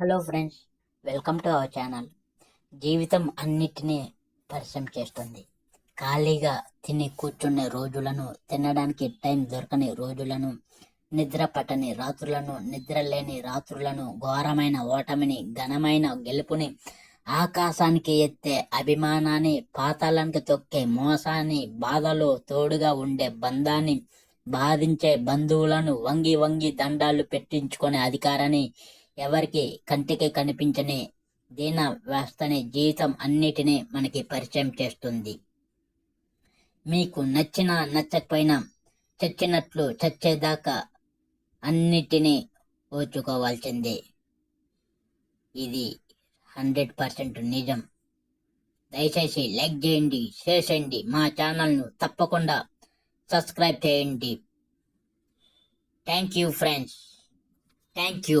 Hello friends welcome to our channel. జీవితం అన్నిటినీ పరిచయం చేస్తుంది. ఖాళీగా తిని కూర్చునే రోజులను తినడానికి టైం దొరకని రోజులను నిద్ర పట్టని రాత్రులను నిద్ర లేని రాత్రులను ఘోరమైన ఓటమిని ఘనమైన గెలుపుని ఆకాశానికి ఎత్తే అభిమానాన్ని పాతాళానికి తొక్కే మోసాన్ని బాధలో తోడుగా ఉండే బంధాన్ని బాధించే బంధువులను వంగి వంగి దండాలు పెట్టించుకునే అధికారాన్ని ఎవరికి కంటికి కనిపించని దీన వ్యవస్థని జీవితం అన్నిటినీ మనకి పరిచయం చేస్తుంది. మీకు నచ్చిన నచ్చకపోయినా చచ్చినట్లు చచ్చేదాకా అన్నిటినీ ఓచుకోవాల్సిందే. ఇది హండ్రెడ్ పర్సెంట్ నిజం. దయచేసి లైక్ చేయండి షేర్ చేయండి మా ఛానల్ను తప్పకుండా సబ్స్క్రైబ్ చేయండి. Thank you friends. Thank you.